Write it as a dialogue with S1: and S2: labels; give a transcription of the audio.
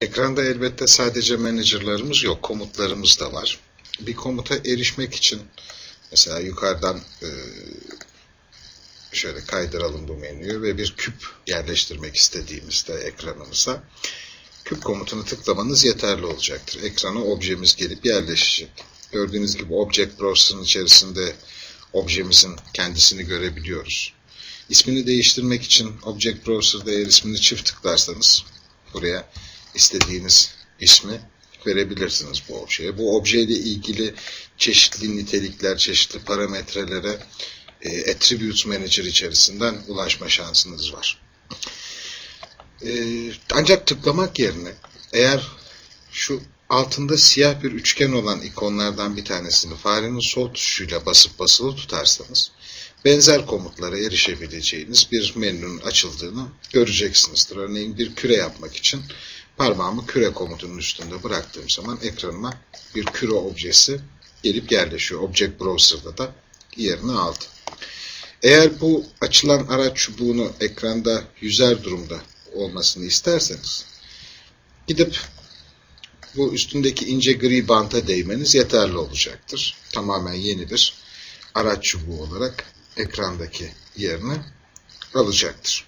S1: Ekranda elbette sadece managerlarımız yok, komutlarımız da var. Bir komuta erişmek için mesela yukarıdan e, şöyle kaydıralım bu menüyü ve bir küp yerleştirmek istediğimizde ekranımıza küp komutunu tıklamanız yeterli olacaktır. Ekrana objemiz gelip yerleşecek. Gördüğünüz gibi Object Browser'ın içerisinde objemizin kendisini görebiliyoruz. İsmini değiştirmek için Object Browser'da eğer ismini çift tıklarsanız buraya istediğiniz ismi verebilirsiniz bu objeye. Bu objeyle ilgili çeşitli nitelikler, çeşitli parametrelere e, Attributes Manager içerisinden ulaşma şansınız var. E, ancak tıklamak yerine eğer şu altında siyah bir üçgen olan ikonlardan bir tanesini farenin sol tuşuyla basıp basılı tutarsanız benzer komutlara erişebileceğiniz bir menünün açıldığını göreceksinizdir. Örneğin bir küre yapmak için parmağımı küre komutunun üstünde bıraktığım zaman ekranıma bir küre objesi gelip yerleşiyor. Object Browser'da da yerini aldı. Eğer bu açılan araç çubuğunu ekranda yüzer durumda olmasını isterseniz gidip bu üstündeki ince gri banta değmeniz yeterli olacaktır. Tamamen yeni bir araç çubuğu olarak ekrandaki yerini alacaktır.